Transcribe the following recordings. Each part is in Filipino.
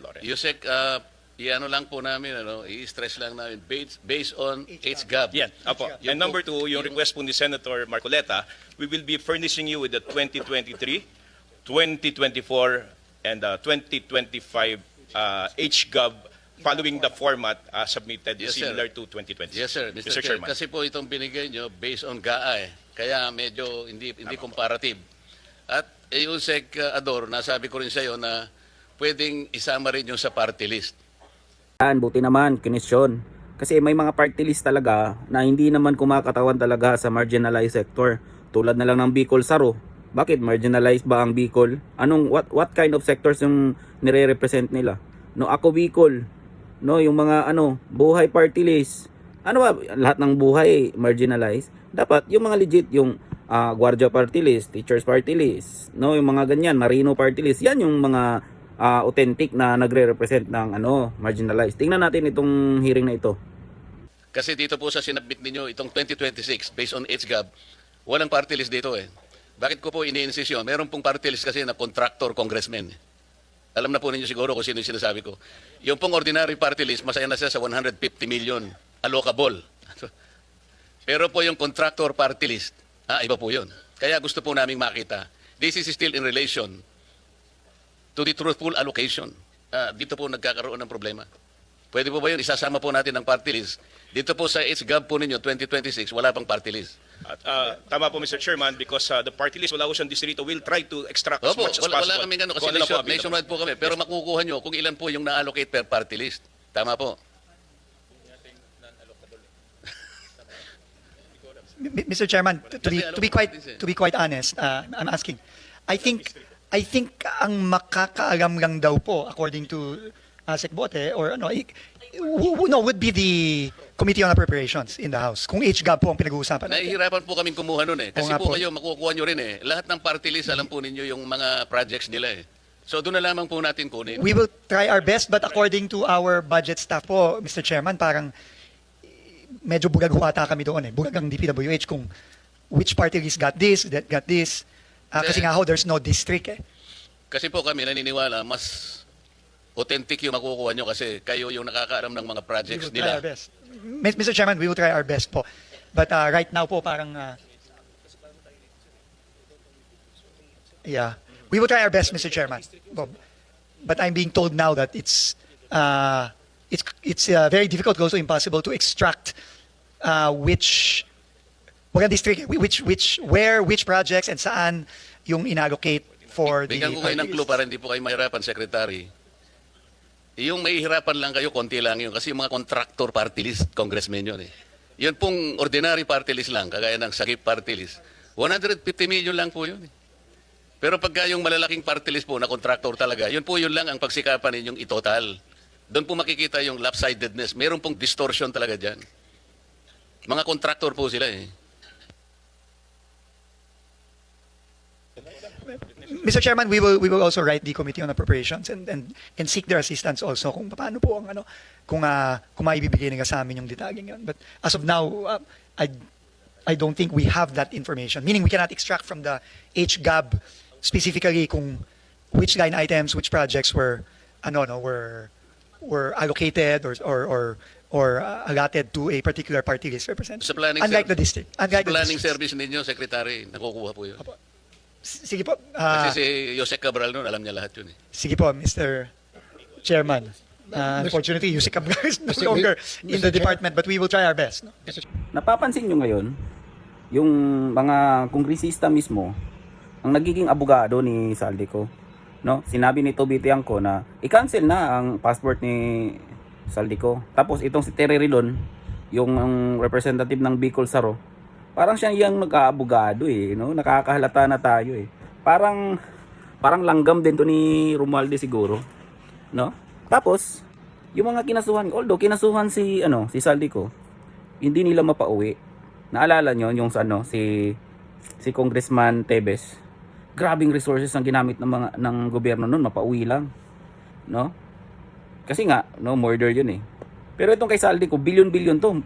Loren. Yusek, uh, iano lang po namin, ano, i-stress lang namin, based, based on HGAB. Yan, apo. Yung And number two, yung request po ni Senator Marcoleta, we will be furnishing you with the 2023, 2024, and uh, 2025 uh, HGov following the format uh, submitted Yes, sir. similar to 2026. Yes, sir. Mr. Chair, Chairman. kasi po itong binigay nyo based on GAA eh. Kaya medyo hindi hindi comparative. At eh, Yusek uh, Ador, nasabi ko rin sa iyo na pwedeng isama rin yung sa party list. Yan, buti naman, kinisyon. Kasi may mga party list talaga na hindi naman kumakatawan talaga sa marginalized sector. Tulad na lang ng Bicol Saro. Bakit marginalized ba ang Bicol? Anong what what kind of sectors yung nire-represent nila? No, ako Bicol. No, yung mga ano, buhay party list. Ano ba lahat ng buhay marginalized? Dapat yung mga legit yung ah, Guardia party list, Teachers party list, no, yung mga ganyan, Marino party list. Yan yung mga ah, authentic na nagre-represent ng ano, marginalized. Tingnan natin itong hearing na ito. Kasi dito po sa sinabit ninyo itong 2026 based on HGAB, walang party list dito eh. Bakit ko po ini-insist yun? Meron pong party list kasi na contractor congressman. Alam na po ninyo siguro kung sino yung sinasabi ko. Yung pong ordinary party list, masaya na siya sa 150 million allocable. Pero po yung contractor party list, ah, iba po yun. Kaya gusto po naming makita, this is still in relation to the truthful allocation. Ah, dito po nagkakaroon ng problema. Pwede po ba yun? Isasama po natin ang party list. Dito po sa HGAB po ninyo, 2026, wala pang party list. At, uh, tama po, Mr. Chairman, because uh, the party list wala ko siyang distrito will try to extract as Opo, much as wala, possible. wala kaming ano, kasi ano po nation, available. nationwide po kami. Pero makukuha nyo kung ilan po yung na-allocate per party list. Tama po. Mr. Chairman, to, to be to be quite to be quite honest, uh, I'm asking. I think I think ang makakaalam lang daw po according to uh, Sec Bote or ano, who, no would be the Committee on Appropriations in the House. Kung HGAB po ang pinag-uusapan natin. Nahihirapan po kaming kumuha nun eh. Kasi po po. kayo, makukuha nyo rin eh. Lahat ng party list, alam po ninyo yung mga projects nila eh. So doon na lamang po natin kunin. We will try our best but according to our budget staff po, Mr. Chairman, parang eh, medyo bulag ho ata kami doon eh. Bulag ang DPWH kung which party list got this, that got this. Ah, kasi nga ho, there's no district eh. Kasi po kami naniniwala, mas authentic yung makukuha nyo kasi kayo yung nakakaalam ng mga We projects will try nila. our best. M- Mr. Chairman, we will try our best po. But uh, right now po parang uh, Yeah. We will try our best, Mr. Chairman. But I'm being told now that it's uh, it's it's uh, very difficult, also impossible to extract uh, which ang district, which which where which projects and saan yung inallocate for the Bigyan ko kayo ng clue para hindi po kayo mahirapan, Secretary. Yung mahihirapan lang kayo, konti lang yun. Kasi yung mga contractor party list, congressman yun eh. Yun pong ordinary party list lang, kagaya ng sakip party list. 150 million lang po yun eh. Pero pagka yung malalaking party list po na contractor talaga, yun po yun lang ang pagsikapan ninyong itotal. Doon po makikita yung lopsidedness. Meron pong distortion talaga dyan. Mga contractor po sila eh. Mr. Chairman, we will we will also write the Committee on Appropriations and and and seek their assistance also kung paano po ang ano kung uh, kung maibibigay nila sa amin yung detalyeng yun. But as of now, uh, I I don't think we have that information. Meaning we cannot extract from the HGAB specifically kung which line items, which projects were ano no were were allocated or or or or uh, allotted to a particular party list representative. Sa planning Unlike ser- the district. Unlike Sa the planning districts. service ninyo, Secretary, nakukuha po yun. S- Sige po. ah, Kasi si Jose Cabral noon, alam niya lahat yun eh. Sige po, Mr. Chairman. Uh, unfortunately, Yusik Abgar is no longer in the department, but we will try our best. no? Napapansin nyo ngayon, yung mga kongresista mismo, ang nagiging abogado ni Saldico. No? Sinabi ni Toby Tiangco na i-cancel na ang passport ni Saldico. Tapos itong si Terry Ridon, yung ang representative ng Bicol Saro, parang siya yung nag-aabogado eh, no? Nakakahalata na tayo eh. Parang parang langgam din to ni Romualdez siguro, no? Tapos yung mga kinasuhan, although kinasuhan si ano, si Saldico, hindi nila mapauwi. Naalala nyo yung sa ano, si si Congressman Tebes. Grabing resources ang ginamit ng mga ng gobyerno noon, mapauwi lang. No? Kasi nga, no, murder yun eh. Pero itong kay Saldi ko, billion-billion to.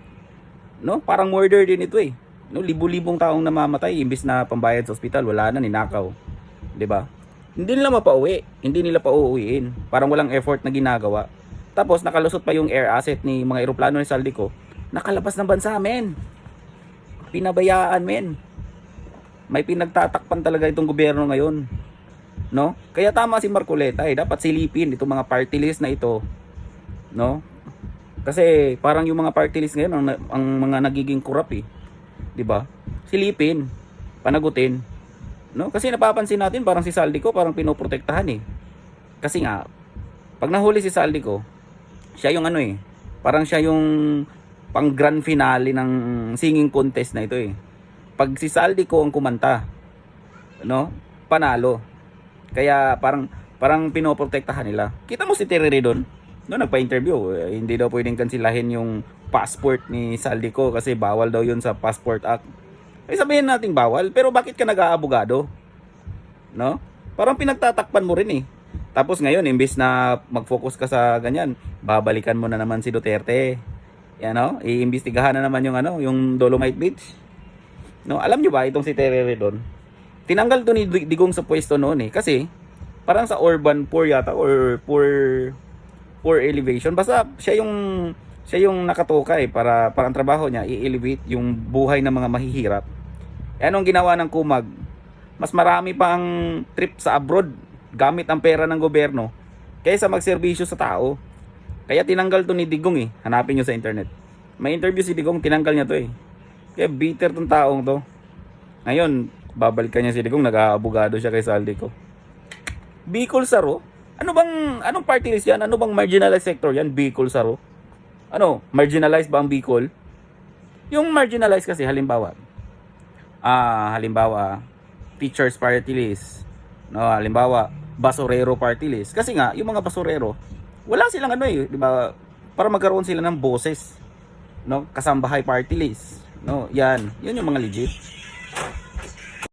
No? Parang murder din ito eh. No, libu-libong taong namamatay imbis na pambayad sa ospital, wala na ninakaw. 'Di ba? hindi nila mapauwi. Hindi nila pauuwiin. Parang walang effort na ginagawa. Tapos nakalusot pa yung air asset ni mga eroplano ni Saldico. Nakalabas ng bansa, men. Pinabayaan, men. May pinagtatakpan talaga itong gobyerno ngayon. No? Kaya tama si Marcoleta eh. Dapat silipin itong mga party list na ito. No? Kasi parang yung mga party list ngayon ang, ang mga nagiging kurap eh. 'Di ba? Silipin, panagutin. No? Kasi napapansin natin parang si Saldico parang pinoprotektahan eh. Kasi nga pag nahuli si Saldico, siya yung ano eh. Parang siya yung pang grand finale ng singing contest na ito eh. Pag si Saldico ang kumanta, no? Panalo. Kaya parang parang pinoprotektahan nila. Kita mo si Terry doon, no nagpa-interview, eh, hindi daw pwedeng kansilahin yung passport ni Saldico kasi bawal daw yun sa Passport Act. Eh sabihin natin bawal, pero bakit ka nag-aabogado? No? Parang pinagtatakpan mo rin eh. Tapos ngayon, imbis na mag-focus ka sa ganyan, babalikan mo na naman si Duterte. Yan no? Iimbestigahan na naman yung ano, yung Dolomite Beach. No, alam nyo ba itong si Terry Redon? Tinanggal to ni Dig- Digong sa pwesto noon eh kasi parang sa urban poor yata or poor poor elevation basta siya yung siya yung nakatoka eh para para ang trabaho niya i-elevate yung buhay ng mga mahihirap. Eh, anong ginawa ng Kumag? Mas marami pa ang trip sa abroad gamit ang pera ng gobyerno kaysa magserbisyo sa tao. Kaya tinanggal to ni Digong eh. Hanapin nyo sa internet. May interview si Digong, tinanggal niya to eh. Kaya bitter tong taong to. Ngayon, babalikan niya si Digong, nag-aabogado siya kay Saldico. Bicol Saro? Ano bang, anong party list yan? Ano bang marginalized sector yan? Bicol Saro? Ano, marginalized ba ang Bicol? Yung marginalized kasi, halimbawa, ah, halimbawa, teachers party list, no, halimbawa, basurero party list. Kasi nga, yung mga basurero, wala silang ano eh, di ba, para magkaroon sila ng boses, no, kasambahay party list, no, yan, yun yung mga legit.